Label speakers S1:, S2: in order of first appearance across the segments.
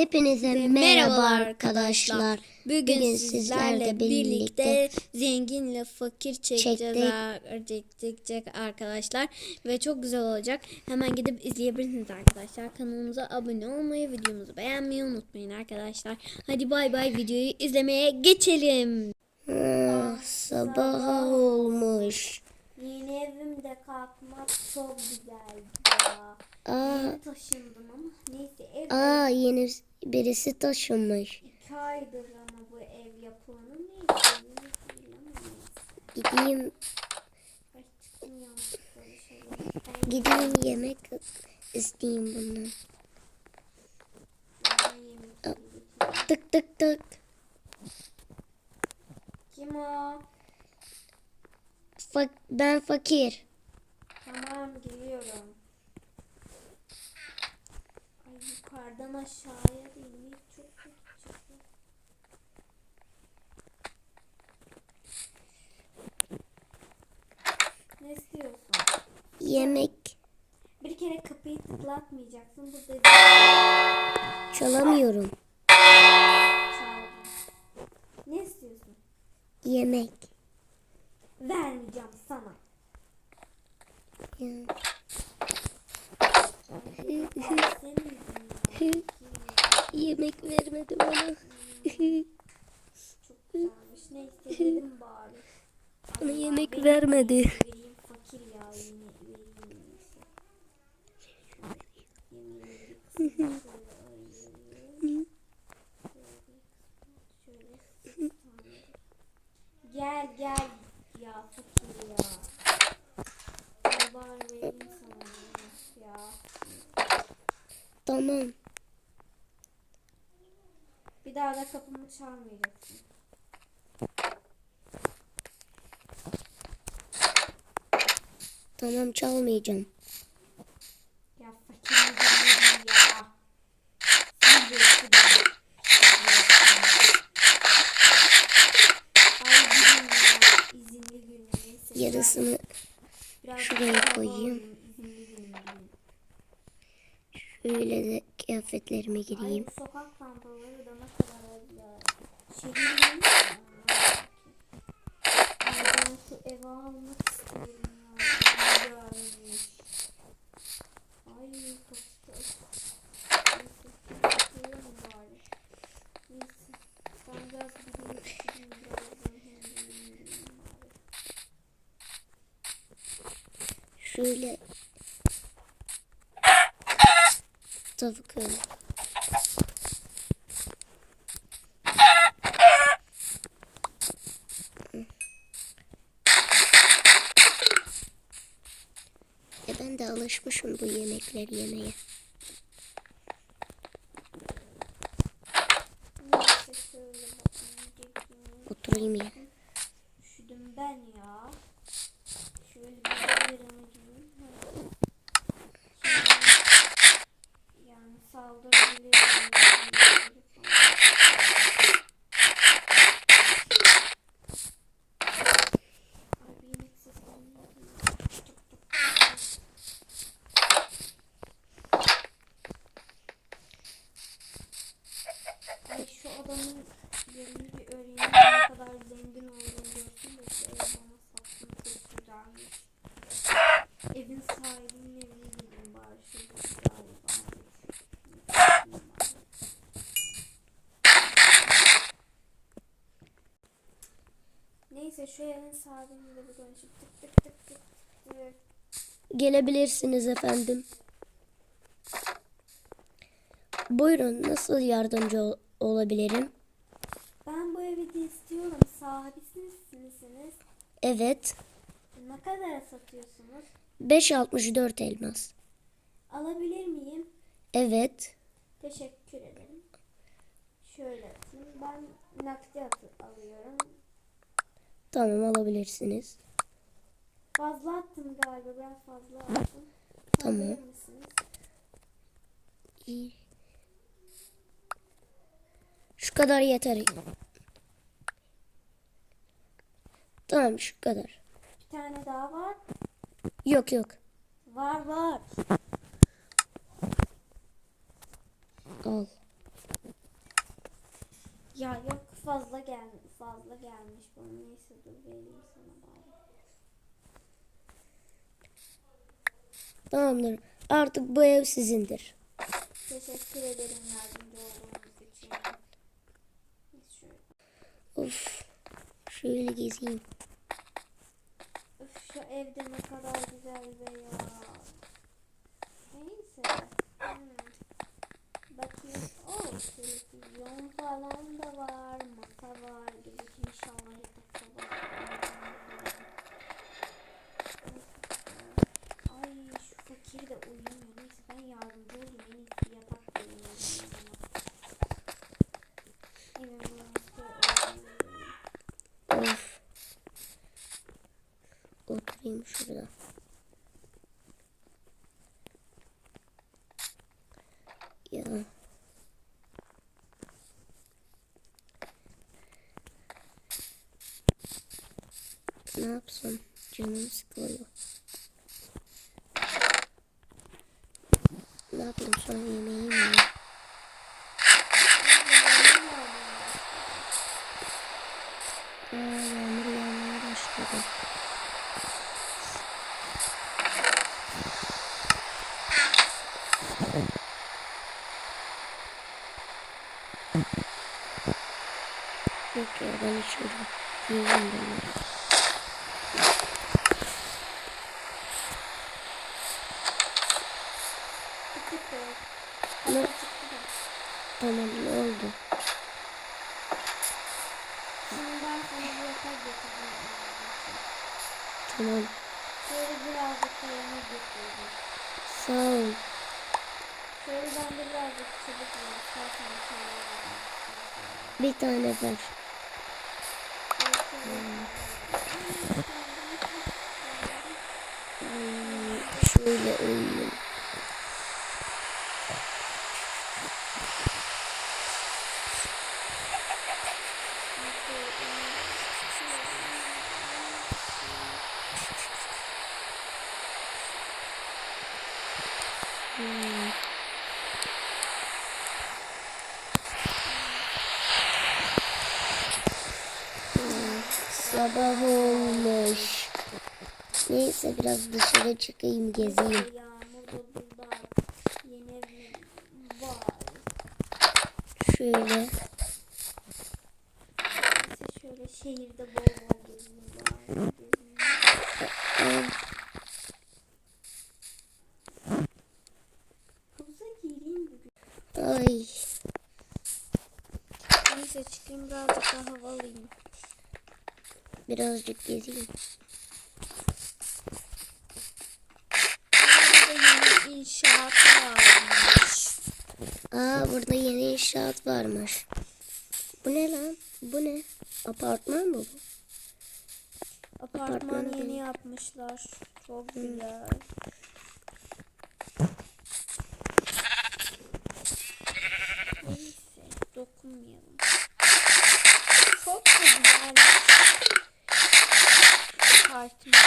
S1: Hepinize merhaba arkadaşlar.
S2: Bugün, sizlerle birlikte zenginle fakir çekeceğiz
S1: Çektik.
S2: arkadaşlar ve çok güzel olacak. Hemen gidip izleyebilirsiniz arkadaşlar. Kanalımıza abone olmayı, videomuzu beğenmeyi unutmayın arkadaşlar. Hadi bay bay videoyu izlemeye geçelim.
S1: Ah, sabah olmuş.
S3: Yeni evimde kalkmak çok güzeldi ya.
S1: Aa,
S3: Yeni taşındım ama neyse ev
S1: aa yeni birisi taşınmış.
S3: iki aydır ama bu ev yapılanı neyse.
S1: Gideyim.
S3: Ben
S1: gideyim yemek isteyeyim bundan. Tık tık tık.
S3: Kim o?
S1: Fak ben fakir.
S3: Tamam geliyorum. Ay yukarıdan aşağıya değil çok kötü. Ne istiyorsun?
S1: Yemek
S3: Bir kere kapıyı tıklatmayacaksın. Burada
S1: çalamıyorum.
S3: çaldın. Ne istiyorsun?
S1: Yemek.
S3: Vermeyeceğim sana.
S1: Ya.
S3: Senin.
S1: Yemek vermedi bana. Bana yemek vermedi.
S3: Gel gel ya fakir ya. Al bari vereyim sana ya.
S1: Tamam.
S3: Daha da kapımı çalmayacaksın.
S1: Tamam çalmayacağım.
S3: Ya fakir mi ya? Sen de biraz-
S1: Yarısını
S3: biraz
S1: şuraya koyayım. şöyle de kıyafetlerime
S3: Ay
S1: gireyim.
S3: bu sokak lambaları da ne kadar ya. Şehrin? Ay evi almak istiyorum ya. Güzelmiş. Ay kapısı açık. Neyse. Kapatayım bari. Neyse. Ben biraz gideyim. gideyim birazdan hem gideyim bari.
S1: Şöyle tavuk öyle. Ya ben de alışmışım bu yemekler yemeye. Oturayım ya.
S3: Üşüdüm ben ya. Şöyle bir yerime gideyim. Ha. Şimdi yani saldırabilirim. Ay bir inek sesleri geliyor. Tuk tuk tuk. Ay şu adamın yerini bir öğreneyim. Ne kadar zengin olduğunu görsün de şu evi bana satsın. Çok güzelmiş. Evin sahibinin evine gideyim bari. Şurada galiba. Neyse şu evin sahibiyle bir konuşup tık tık tık tık tık.
S1: Gelebilirsiniz efendim. Buyurun nasıl yardımcı ol- olabilirim?
S3: Ben bu evi de istiyorum. Sahibisiniz misiniz?
S1: Evet.
S3: Ne kadar satıyorsunuz?
S1: 5.64 elmas.
S3: Alabilir miyim?
S1: Evet.
S3: Teşekkür ederim. Şöyle atayım. Ben nakdi atı alıyorum.
S1: Tamam alabilirsiniz.
S3: Fazla attım galiba. Biraz fazla attım.
S1: Tamam. İyi. Şu kadar yeter. Tamam şu kadar.
S3: Bir tane daha var.
S1: Yok yok.
S3: Var var.
S1: Al.
S3: Ya yok fazla gel fazla gelmiş bana. Neyse dur vereyim sana bari.
S1: Tamamdır. Artık bu ev sizindir.
S3: Teşekkür ederim yardımcı olduğunuz için.
S1: Of. Şöyle gezeyim.
S3: Şu evde ne kadar güzel be ya. Neyse. Hmm. Bakayım. Oh televizyon falan da var. Masa var. Bakayım inşallah yatak var. Ay şu fakir de uyumuyor. Neyse ben yardımcı olayım. En iyisi yatak da uyuyorum. Evin burası uyuyor.
S1: Of. Oturayım şurada. Ya. Ne yapsam? Canım sıkılıyor. Ne yapayım sonra yemeği mi? yiyeyim? Aa, yağmur yağmaya başladı. Yok ya ben içiyorum. Yiyeyim bunları. Ne? Tamam ne oldu? Tamam.
S3: Şöyle birazcık yemek getirdim.
S1: Sağ ol.
S3: Şöyle ben birazcık çubuk. Bir
S1: tane ver. Hmm, Şöyle uyuyayım. Hmm. Hmm, Sabah olmuş. Neyse biraz dışarı çıkayım gezeyim. Şöyle.
S3: Şöyle şehirde bol bol bugün.
S1: Ay.
S3: Neyse çıkayım birazcık daha hava alayım.
S1: Birazcık gezeyim.
S3: Burada yeni inşaat varmış.
S1: Aa burada yeni inşaat varmış. Bu ne lan? Bu ne? Apartman mı bu?
S3: Apartman
S1: Apartmanı
S3: yeni
S1: değil.
S3: yapmışlar. Çok güzel. Neyse dokunmayalım. Çok da güzel. Apartman.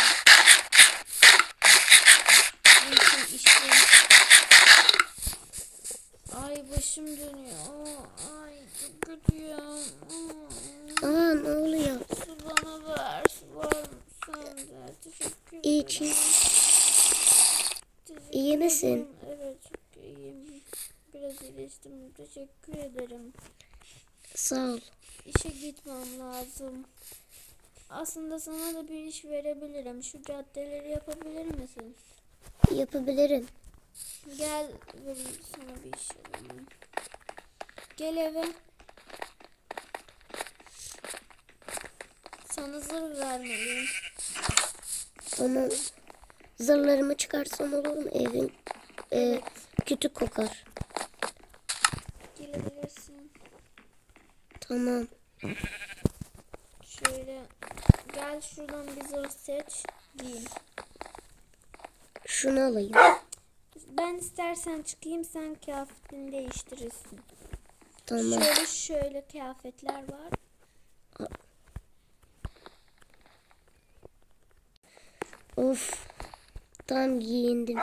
S3: Neyse işte. Ay başım dönüyor. Ay çok kötü ya.
S1: Aa ne oluyor?
S3: Su bana ver. Su var mısın? Teşekkür ederim.
S1: İyi için.
S3: Teşekkür
S1: İyi misin?
S3: ederim. Evet çok iyiyim. Biraz iyileştim. Teşekkür ederim.
S1: Sağ ol.
S3: İşe gitmem lazım. Aslında sana da bir iş verebilirim. Şu caddeleri yapabilir misin?
S1: Yapabilirim.
S3: Gel vereyim sana bir iş yapayım. Gel eve. Sana zırh vermeliyim.
S1: Tamam. Zırhlarımı çıkarsam olur mu? Evin e, kötü kokar.
S3: Gelebilirsin.
S1: Tamam.
S3: Şöyle gel şuradan bir zırh seç. Giyin.
S1: Şunu alayım.
S3: Ben istersen çıkayım sen kıyafetini değiştirirsin.
S1: Tamam.
S3: Şöyle şöyle kıyafetler var.
S1: Of. Tam giyindim.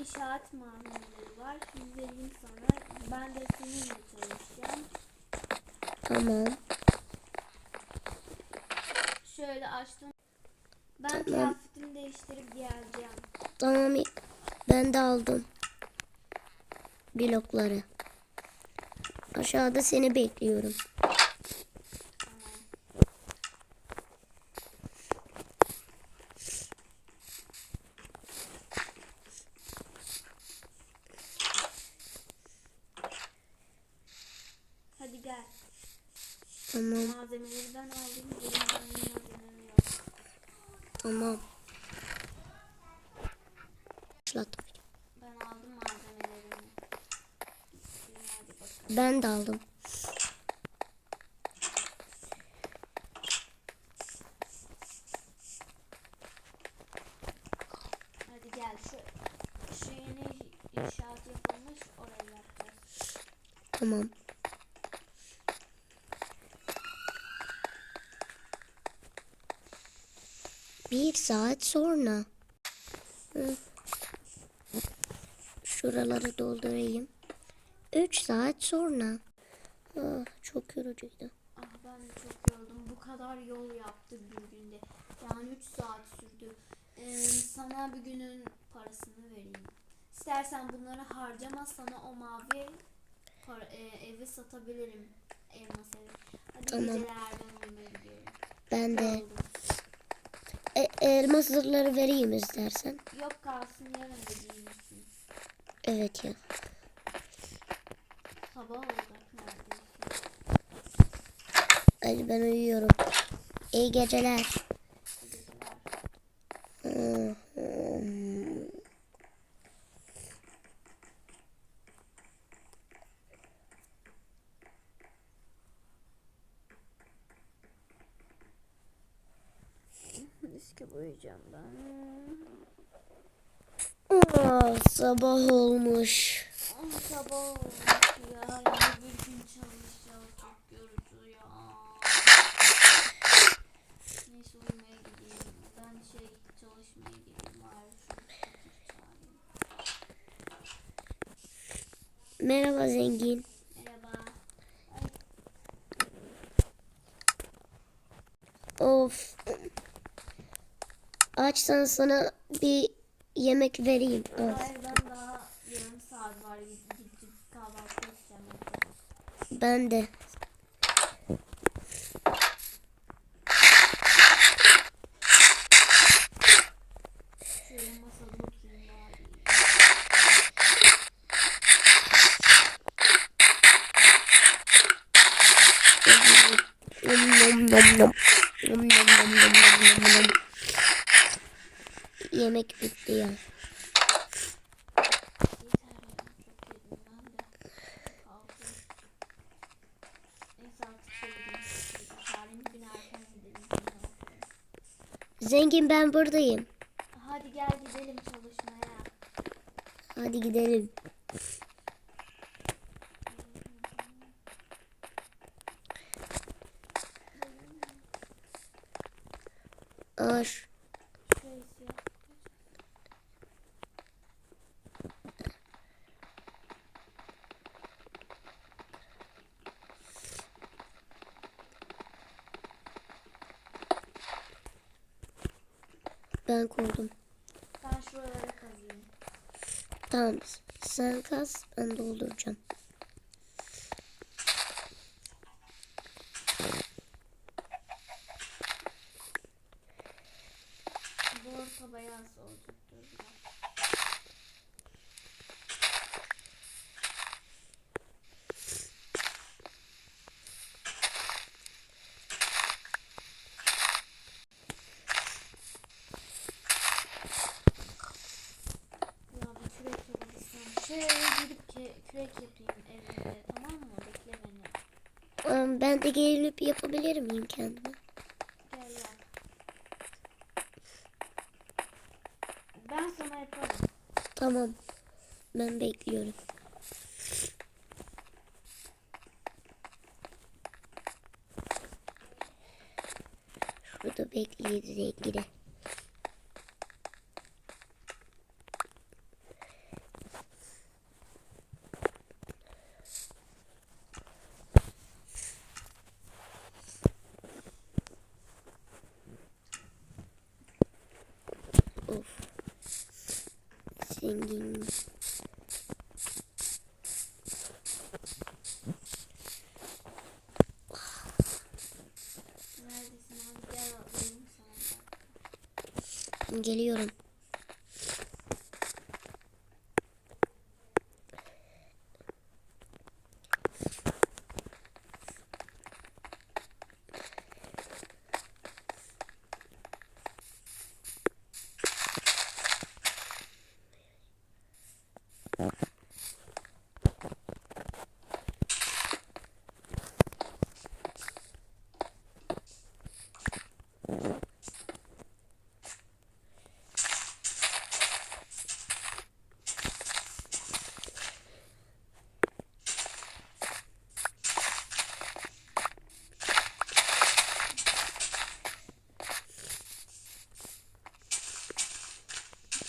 S3: İnşaat mamulleri var. Vereyim sana. Ben de seninle çalışacağım.
S1: Tamam.
S3: Şöyle açtım. Ben
S1: Tamam.
S3: kıyafetimi değiştirip geleceğim.
S1: Tamam. Ben de aldım. Blokları. Aşağıda seni bekliyorum.
S3: Hadi gel.
S1: Tamam.
S3: Malzemeleri ben aldım. Benim malzemelerim yok.
S1: Tamam. Başlattım.
S3: Ben aldım malzemelerimi.
S1: Ben de aldım.
S3: Hadi gel şu şu yeni inşaat yapılmış orayı yapacağız.
S1: Tamam. Bir saat sonra. Şuraları doldurayım. Üç saat sonra. Ah, çok yorucuydu.
S3: Ah ben de çok yoruldum. Bu kadar yol yaptık bir günde. Yani 3 saat sürdü. Ee, sana bir günün parasını vereyim. İstersen bunları harcama sana o mavi para, e, evi satabilirim. Elmas evi. Hadi
S1: Tamam.
S3: Ben
S1: de
S3: Yoruldum.
S1: E, elmas zırhları vereyim istersen.
S3: Yok kalsın yarın da giyinirsin.
S1: Evet ya.
S3: Sabah olacak neredeyse.
S1: Hadi ben uyuyorum. İyi geceler.
S3: İyi geceler. İşte uyuyacağım ben.
S1: Ah, sabah olmuş.
S3: Ah, sabah olmuş ya. Yine bir gün çalışacağız. Çok yorucu ya. Neyse uyumaya gideyim. Ben şey çalışmaya gideyim. Bari şu fakir çağırayım.
S1: Merhaba zengin.
S3: Merhaba.
S1: Of. Açsan sana bir yemek vereyim.
S3: Hayır ben daha yarım saat var. Gidip kahvaltı edeceğim.
S1: Ben de.
S3: Şöyle masada oturayım bari.
S1: Nom nom nom nom. Nom nom nom nom. Yemek bitti ya.
S3: Şey.
S1: Zengin ben buradayım.
S3: Hadi gel gidelim çalışmaya.
S1: Hadi gidelim.
S3: Siyah.
S1: Ben koydum.
S3: Ben şuralara kazıyım.
S1: Tamam. Sen kaz ben dolduracağım.
S3: Bu orta beyaz olacak. Dur bir dakika. Ya bir kürek yapabilsem. Şöyle gidip ke- kürek yapayım evimde tamam mı? Bekle beni.
S1: Am, Ben de gelip yapabilir miyim kendime?
S3: Gel yap. Ben sana yaparım.
S1: Tamam. Ben bekliyorum. Şurada bekleyin zengine. zengin.
S4: Neredesin abi gel alayım sana.
S1: Geliyorum.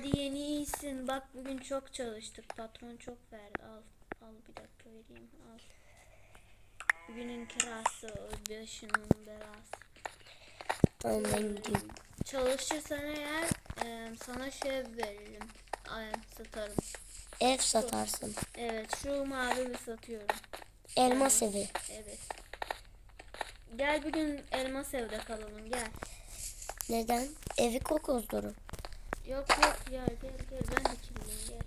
S3: Hadi yeni iyisin. Bak bugün çok çalıştık. Patron çok verdi. Al. Al bir dakika vereyim. Al. Bugünün kirası, başının belası.
S1: Tamam ben gideyim.
S3: Çalışırsan eğer e, sana şey veririm. Ay, satarım.
S1: Ev satarsın.
S3: Evet şu mavi satıyorum.
S1: Elmas evi.
S3: Evet. Gel bir gün elmas evde kalalım gel.
S1: Neden? Evi kokozdurum.
S3: Yok yok ya gel gel ben de kirliyim gel.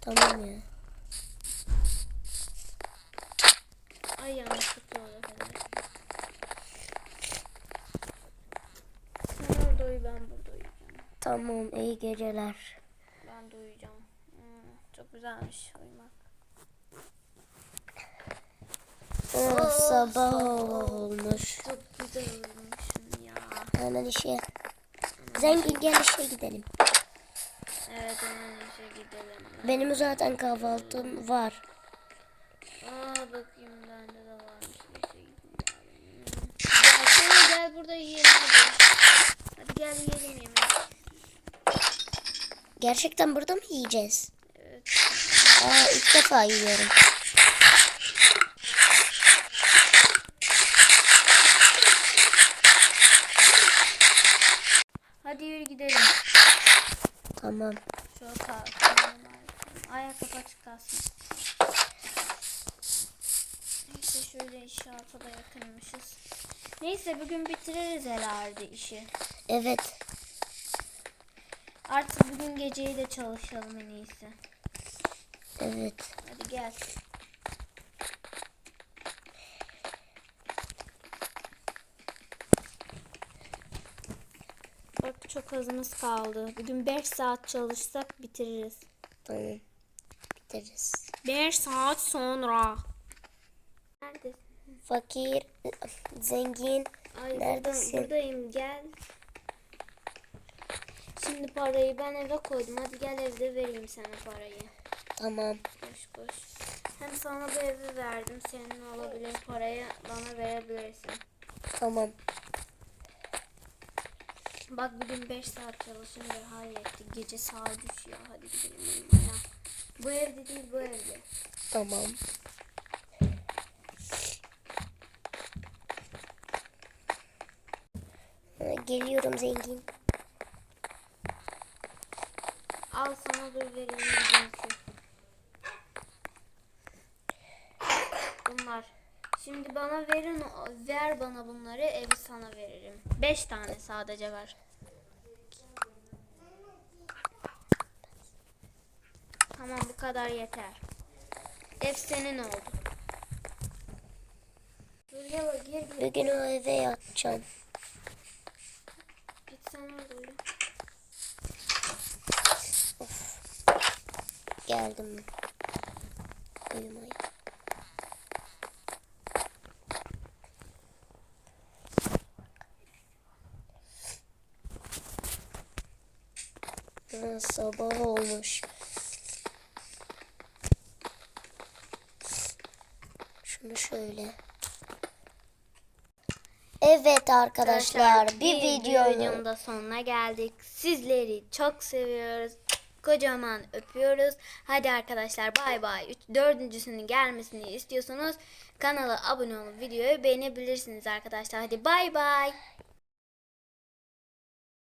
S1: Tamam ya.
S3: Ay yanlışlıkla oldu falan. Sen orada uyu ben burada uyuyacağım.
S1: Tamam iyi geceler.
S3: Ben de uyuyacağım. Hmm, çok güzelmiş uyumak.
S1: Aa, sabah olmuş.
S3: Çok güzel uyumuşum ya.
S1: Hemen işe. Zengin gel işe gidelim.
S3: Evet hemen işe gidelim.
S1: Benim zaten kahvaltım var.
S3: Aa bakayım bende de varmış bir şey. Gelsene gel burada yiyelim hadi. Hadi gel yiyelim yemeği.
S1: Gerçekten burada mı yiyeceğiz?
S3: Evet.
S1: Aa ilk defa yiyorum.
S3: Hadi yürü gidelim.
S1: Tamam.
S3: Şu kalsın. Ayakkabı açık kalsın. Neyse şöyle inşaata da yakınmışız. Neyse bugün bitiririz herhalde işi.
S1: Evet.
S3: Artık bugün geceyi de çalışalım en iyisi.
S1: Evet.
S3: Hadi gel. Bak çok azımız kaldı. Bugün 5 saat çalışsak bitiririz.
S1: Tamam. Biteriz.
S3: 5 saat sonra. Neredesin?
S1: Fakir, zengin.
S3: Ay
S1: Neredesin?
S3: buradayım, buradayım gel. Şimdi parayı ben eve koydum. Hadi gel evde vereyim sana parayı.
S1: Tamam.
S3: Koş koş. Hem sana bu evi verdim. Senin olabilir parayı bana verebilirsin.
S1: Tamam.
S3: Bak bugün 5 saat çalışınca hallettik. Gece saat 3 ya. Hadi gidelim uyumaya. Bu evde değil bu evde.
S1: Tamam. Geliyorum zengin.
S3: Al sana dur vereyim. Şimdi bana verin, ver bana bunları, evi sana veririm. 5 tane sadece ver. Tamam bu kadar yeter. Ev senin oldu.
S1: Bugün o eve yatacağım.
S3: Git sen orada uyu.
S1: Geldim. Uyumaya. Sabah olmuş. Şunu şöyle. Evet arkadaşlar bir videonun
S3: videonun da sonuna geldik. Sizleri çok seviyoruz. Kocaman öpüyoruz. Hadi arkadaşlar bay bay. Dördüncüsünün gelmesini istiyorsanız kanala abone olup videoyu beğenebilirsiniz arkadaşlar. Hadi bay bay.